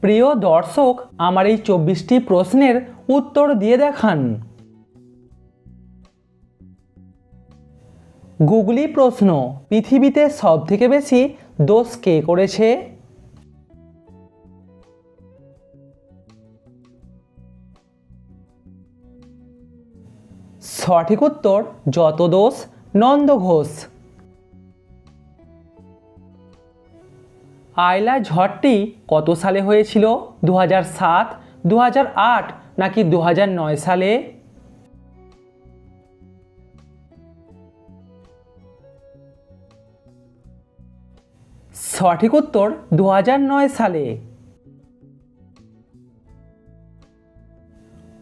প্রিয় দর্শক, আমার এই চব্বিশটি প্রশ্নের উত্তর দিয়ে দেখান। গুগলি প্রশ্ন, পৃথিবীতে সবথেকে বেশি দোষ কে করেছে? সঠিক উত্তর, যত দোষ নন্দ ঘোষ। আয়লা ঝড়টি কত সালে হয়েছিল? দু সাত দু আট নাকি দু নয় সালে? সঠিক উত্তর দু হাজার নয় সালে।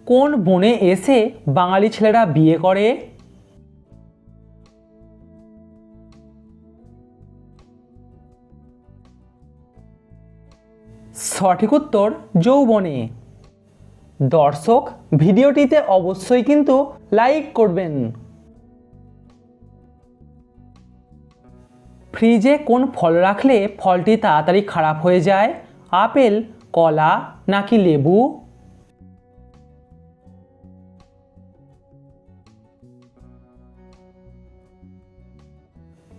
কোন বনে এসে বাঙালি ছেলেরা বিয়ে করে? সঠিক উত্তর যৌবনে। দর্শক, ভিডিওটিতে অবশ্যই কিন্তু লাইক করবেন। ফ্রিজে কোন ফল রাখলে ফলটি তাড়াতাড়ি খারাপ হয়ে যায়? আপেল, কলা, নাকি লেবু?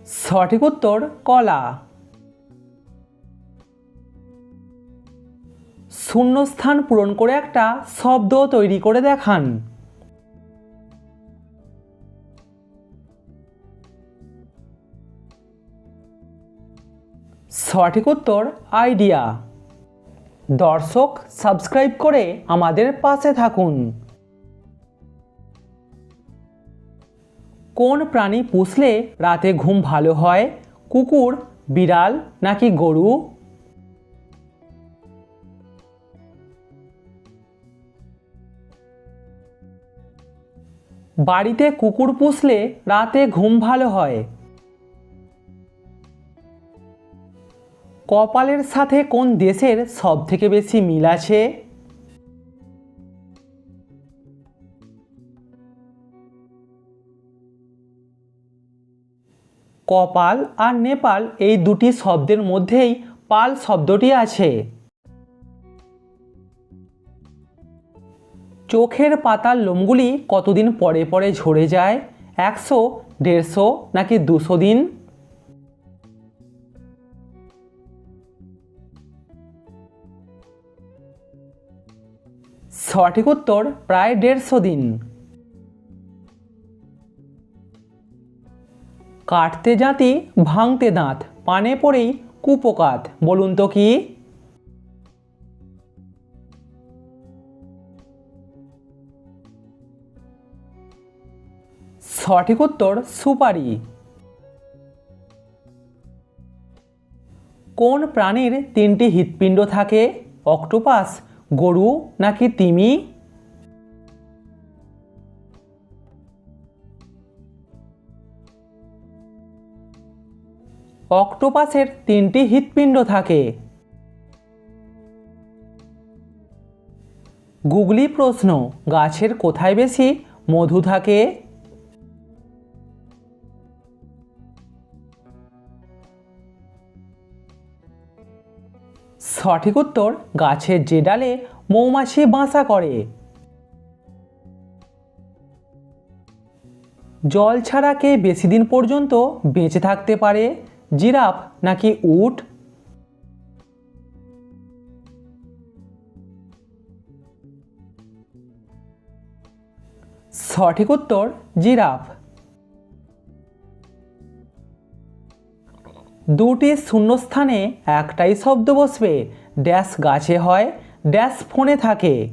সঠিক উত্তর, কলা। শূন্যস্থান পূরণ করে একটা শব্দ তৈরি করে দেখান। সঠিক উত্তর, আইডিয়া। দর্শক, সাবস্ক্রাইব করে আমাদের পাশে থাকুন। কোন প্রাণী পুষলে রাতে ঘুম ভালো হয়? কুকুর, বিড়াল নাকি গরু? বাড়িতে কুকুর পুষলে রাতে ঘুম ভালো হয়। কপালের সাথে কোন দেশের সব থেকে বেশি মিল আছে? কপাল আর নেপাল এই দুটি শব্দের মধ্যেই পাল শব্দটি আছে। চোখের পাতার লোমগুলি কতদিন পরে পরে ঝরে যায়? একশো, দেড়শো, নাকি দুশো দিন? সঠিক উত্তর, প্রায় দেড়শো দিন। কাটতে জাতি ভাঙতে দাঁত, পানে পড়েই কুপোকাত, বলুন তো কি? সঠিক উত্তর সুপারি। কোন প্রাণীর তিনটি হৃৎপিণ্ড থাকে? অক্টোপাস, গরু নাকি তিমি? অক্টোপাসের তিনটি হৃৎপিণ্ড থাকে। গুগলি প্রশ্ন, গাছের কোথায় বেশি মধু থাকে? সঠিক উত্তর, গাছের যে ডালে মৌমাছি বাসা করে। জল ছাড়া কে বেশি দিন পর্যন্ত বেঁচে থাকতে পারে? জিরাফ নাকি উট? সঠিক উত্তর, জিরাফ। দুটি শূন্যস্থানে একটাই শব্দ বসবে। ড্যাশ গাছে হয়, ড্যাশ ফোনে থাকে।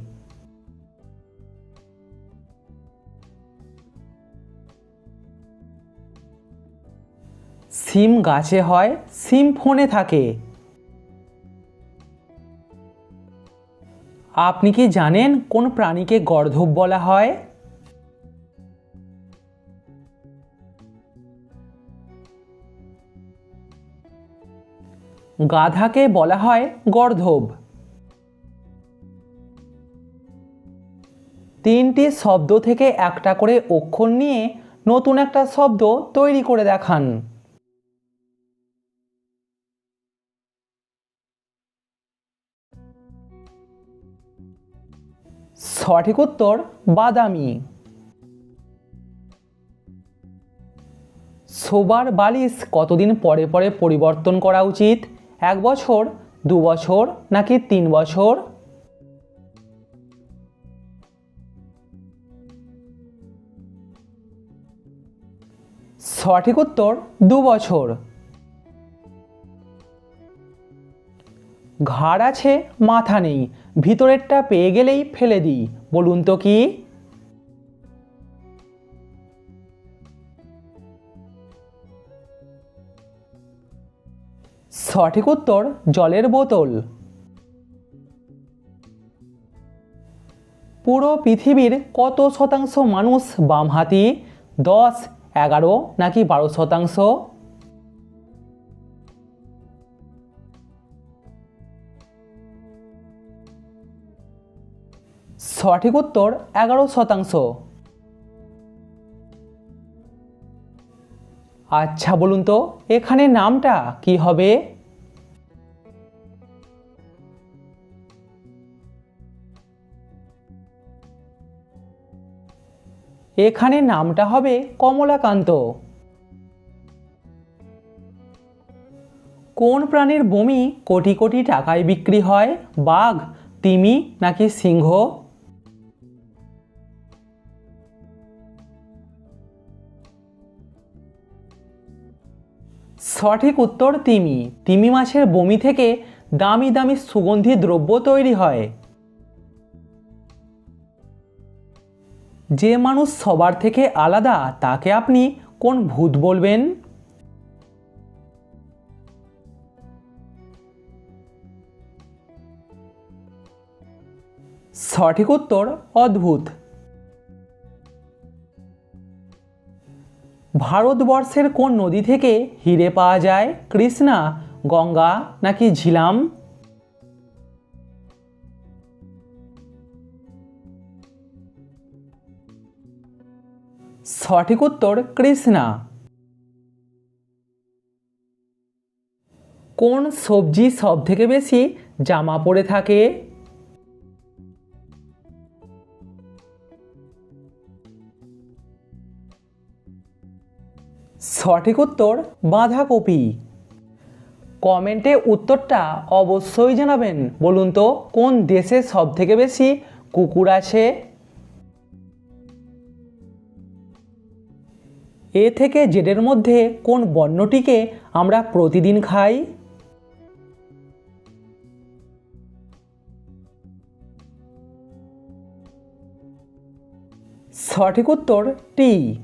সিম গাছে হয়, সিম ফোনে থাকে। আপনি কি জানেন কোন প্রাণীকে গর্ধব বলা হয়? গাধাকে বলা হয় গর্ধব। তিনটি শব্দ থেকে একটা করে অক্ষর নিয়ে নতুন একটা শব্দ তৈরি করে দেখান। সঠিক উত্তর, বাদামি। শোবার বালিশ কতদিন পরে পরে পরিবর্তন করা উচিত? এক বছর, দু বছর, নাকি তিন বছর? সঠিক উত্তর, দু বছর। ঘাড় আছে, মাথা নেই, ভিতরেরটা পেয়ে গেলেই ফেলে দিই, বলুন তো কি? সঠিক উত্তর, জলের বোতল। পুরো পৃথিবীর কত শতাংশ মানুষ বামহাতি? দশ, এগারো, নাকি বারো শতাংশ? সঠিক উত্তর, এগারো শতাংশ। আচ্ছা বলুন তো, এখানে নামটা কি হবে? এখানে নামটা হবে কমলাকান্ত। কোন প্রাণীর বমি কোটি কোটি টাকায় বিক্রি হয়? বাঘ, তিমি নাকি সিংহ? সঠিক উত্তর তিমি। তিমি মাছের বমি থেকে দামি দামি সুগন্ধি দ্রব্য তৈরি হয়। যে মানুষ সবার থেকে আলাদা, তাকে আপনি কোন ভূত বলবেন? সঠিক উত্তর অদ্ভুত। ভারতবর্ষের কোন নদী থেকে হিরে পাওয়া যায়? কৃষ্ণা, গঙ্গা নাকি ঝিলাম? সঠিক উত্তর কৃষ্ণা। কোন সবজি সব থেকে বেশি জামা পরে থাকে? সঠিক উত্তর বাঁধাকপি। কমেন্টে উত্তরটা অবশ্যই জানাবেন। বলুন তো, কোন দেশে সব থেকে বেশি কুকুর আছে? এ থেকে জেডের মধ্যে কোন বর্ণটিকে আমরা প্রতিদিন খাই? সঠিক উত্তর টি।